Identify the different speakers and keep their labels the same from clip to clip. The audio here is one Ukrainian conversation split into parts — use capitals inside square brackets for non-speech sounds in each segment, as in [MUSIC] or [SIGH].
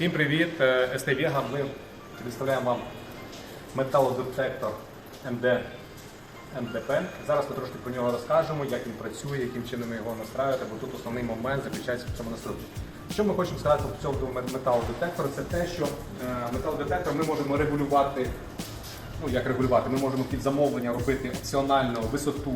Speaker 1: Всім привіт! Е, СТ Вега. Ми представляємо вам металодетектор МД МДП. Зараз ми трошки про нього розкажемо, як він працює, яким чином його настраювати, бо тут основний момент заключається в цьому настройці. Що ми хочемо сказати по цьому металодетектору, це те, що е, металодетектор ми можемо регулювати ну як регулювати, ми можемо під замовлення робити опціонально висоту,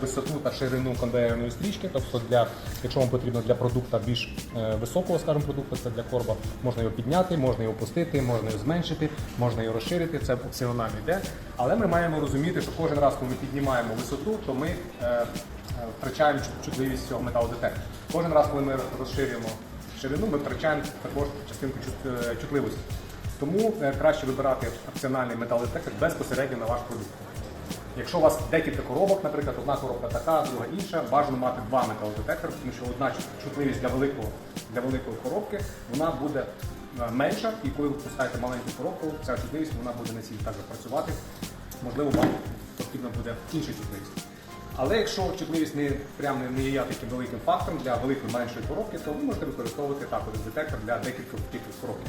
Speaker 1: висоту та ширину конвейерної стрічки. Тобто, для, якщо вам потрібно для продукту більш е, високого, скажімо, продукту, це для корба, можна його підняти, можна його опустити, можна його зменшити, можна його розширити. Це опціонально йде. Але ми маємо розуміти, що кожен раз, коли ми піднімаємо висоту, то ми е, е, втрачаємо чутливість цього металодетектора. Кожен раз, коли ми розширюємо ширину, ми втрачаємо також частинку е, чутливості. Тому е, краще вибирати опціональний металодетектор безпосередньо на ваш продукт. Якщо у вас декілька коробок, наприклад, одна коробка така, друга інша, бажано мати два металодетектори, тому що одна чутливість для великого для великої коробки вона буде е, менша, і коли ви пускаєте маленьку коробку, ця чутливість вона буде не цій так працювати. Можливо, вам потрібна буде інша чутливість. Але якщо чутливість не прям не- є таким великим фактором для великої меншої коробки, то ви можете використовувати так один детектор для декількох таких коробок.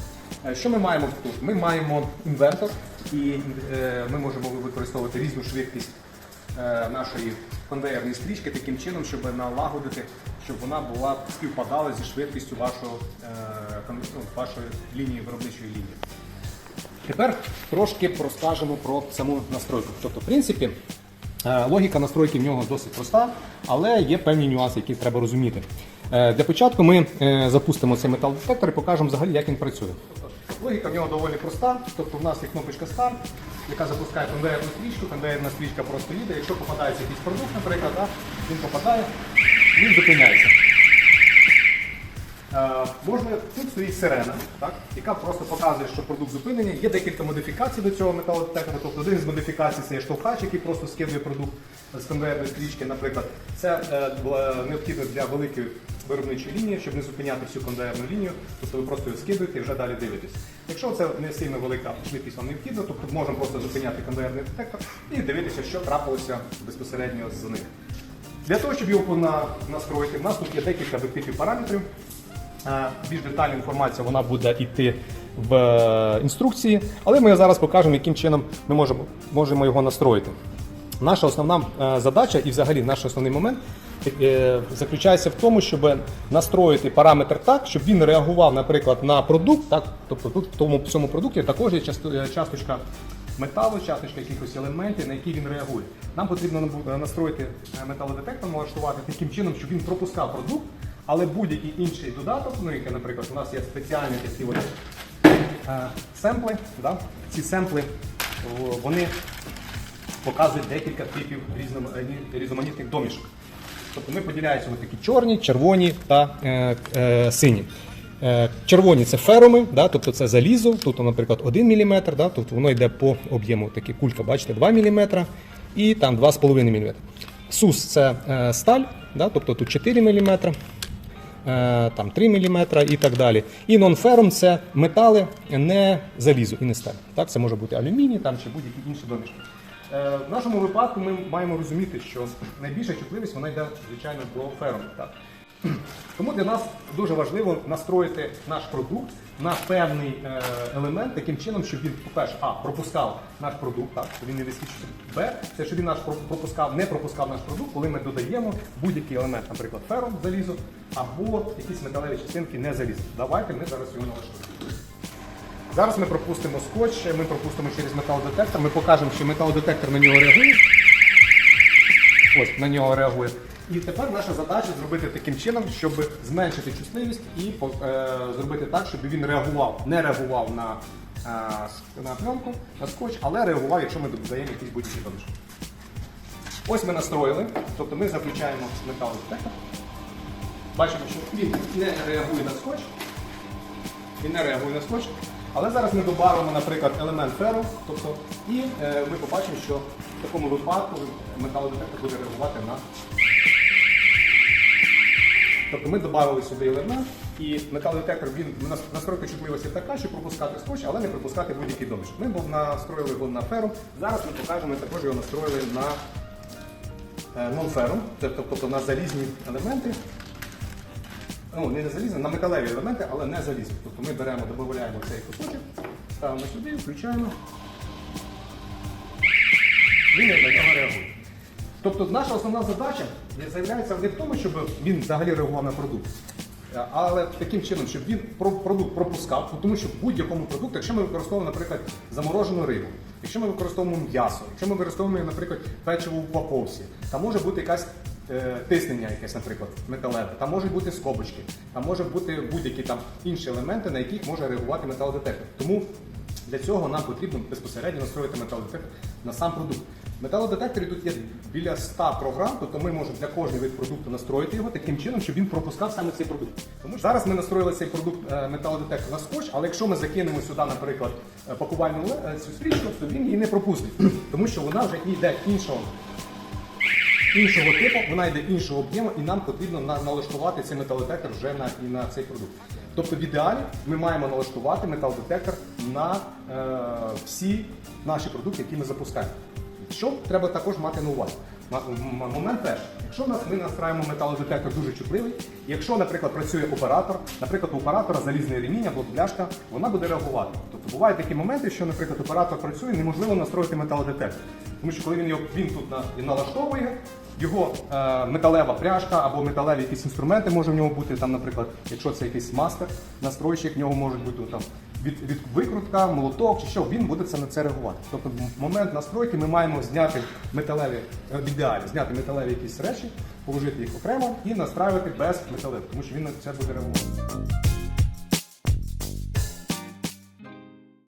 Speaker 1: Е, Що ми маємо тут? Ми маємо інвертор, і е, ми можемо використовувати різну швидкість е, нашої конвейерної стрічки таким чином, щоб налагодити, щоб вона була співпадала зі швидкістю вашого, ну, вашої лінії виробничої лінії. Тепер трошки розкажемо про саму настройку. Тобто, в принципі, логіка настройки в нього досить проста, але є певні нюанси, які треба розуміти. Е, Для початку ми е, запустимо цей метал-детектор і покажемо взагалі, як він працює. Логіка в нього доволі проста. Тобто, в нас є кнопочка старт, яка запускає конвейерну стрічку. Конвейерна стрічка просто їде. Якщо попадається якийсь продукт, наприклад, він попадає, він зупиняється. Е, Можна тут стоїть сирена, так, яка просто показує, що продукт зупинений. Є декілька модифікацій до цього металодетектора. Тобто один з модифікацій це є штовхач, який просто скидує продукт з конвейерної стрічки. Наприклад, це е, було необхідно для великої виробничої лінії, щоб не зупиняти всю конвейерну лінію. Тобто ви просто його скидуєте і вже далі дивитесь. Якщо це не сильно велика швидкість вам необхідна, тобто можемо просто зупиняти конвейерний детектор і дивитися, що трапилося безпосередньо з ним. Для того, щоб його настроїти, в нас тут є декілька типів параметрів. Е, Більш детальна інформація вона буде йти в е, інструкції, але ми зараз покажемо, яким чином ми можемо, можемо його настроїти. Наша основна е, задача і взагалі наш основний момент заключається в тому, щоб настроїти параметр так, щоб він реагував, наприклад, на продукт. Так? Тобто тут в тому цьому продукті також є часто- часточка металу, часточка якихось елементів, на які він реагує. Нам потрібно настроїти металодетектор, налаштувати таким чином, щоб він пропускав продукт, але будь-який інший додаток, ну який, наприклад, у нас є спеціальні такі от, е, семпли. Да? Ці семпли вони показують декілька типів різноманітних, домішок. Тобто ми поділяємося на такі чорні, червоні та е, е, сині. Е, червоні це фероми, да, тобто це залізо, тут, наприклад, 1 мм, да, тобто воно йде по об'єму, такі кулька, бачите, 2 мм і там 2,5 мм. Сус це е, сталь, да, тобто тут 4 мм, там 3 мм і так далі. І нонферм це метали, не залізо і не сталь. Так, це може бути алюміній там, чи будь-які інші домішки. Е, В нашому випадку ми маємо розуміти, що найбільша чутливість вона йде, звичайно, до ферму. Так? Тому для нас дуже важливо настроїти наш продукт на певний е, елемент таким чином, щоб він, по-перше, а, пропускав наш продукт, так, щоб він не висвічувався. Б, це щоб він наш пропускав, не пропускав наш продукт, коли ми додаємо будь-який елемент, наприклад, фером, залізо, або якісь металеві частинки не залізо. Давайте ми зараз його налаштуємо. Зараз ми пропустимо скотч, ми пропустимо через металодетектор, ми покажемо, що металодетектор на нього реагує. Ось на нього реагує. І тепер наша задача зробити таким чином, щоб зменшити чутливість і е, зробити так, щоб він реагував, не реагував на, е, на пленку, на скотч, але реагував, якщо ми додаємо якісь будь-які домішки. Ось ми настроїли, тобто ми заключаємо металодетектор. Бачимо, що він не реагує на скотч. Він не реагує на скотч. Але зараз ми додамо, наприклад, елемент феру, тобто, і е, ми побачимо, що в такому випадку металодетектор буде реагувати на. Тобто ми додали сюди елемент, і металодетектор він настройка чутливості така, щоб пропускати скотч, але не пропускати будь-який домішок. Ми був настроїли його на феру. Зараз ми покажемо, ми також його настроїли на е, нон-ферум, тобто на залізні елементи. ну не на залізні, на металеві елементи, але не залізні. Тобто ми беремо, додаємо цей кусочок, ставимо сюди, включаємо. Він на нього реагує. Тобто наша основна задача заявляється не в тому, щоб він взагалі реагував на продукт, е, але таким чином, щоб він продукт пропускав, тому що в будь-якому продукті, якщо ми використовуємо, наприклад, заморожену рибу, якщо ми використовуємо м'ясо, якщо ми використовуємо, наприклад, печиво в упаковці, там може бути якась е, тиснення, якесь, наприклад, металеве, там можуть бути скобочки, там може бути будь-які там інші елементи, на яких може реагувати металодетектор. Тому для цього нам потрібно безпосередньо настроїти металодетектор на сам продукт. Металодетекторі тут є біля 100 програм, тобто ми можемо для кожного від продукту настроїти його таким чином, щоб він пропускав саме цей продукт. Тому що зараз ми настроїли цей продукт е, металодетектор на скотч, але якщо ми закинемо сюди, наприклад, е, пакувальну е, цю стрічку, то він її не пропустить, [CLEARS THROAT] тому що вона вже йде іншого іншого типу, вона йде іншого об'єму, і нам потрібно на- налаштувати цей металодетектор вже на, і на цей продукт. Тобто в ідеалі ми маємо налаштувати металодетектор на е, всі наші продукти, які ми запускаємо. Що треба також мати на увазі? Момент перший. Якщо нас ми настраюємо металодетектор дуже чутливий, якщо, наприклад, працює оператор, наприклад, у оператора залізний ремінь або пляшка, вона буде реагувати. Тобто бувають такі моменти, що, наприклад, оператор працює, неможливо настроїти металодетектор. Тому що коли він його він тут на, налаштовує, його е, металева пряжка або металеві якісь інструменти може в нього бути, там, наприклад, якщо це якийсь мастер, настройщик, в нього можуть бути там від, від викрутка, молоток чи що, він буде це на це реагувати. Тобто в момент настройки ми маємо зняти металеві, е, в ідеалі зняти металеві якісь речі, положити їх окремо і настраювати без металевих, тому що він на це буде реагувати.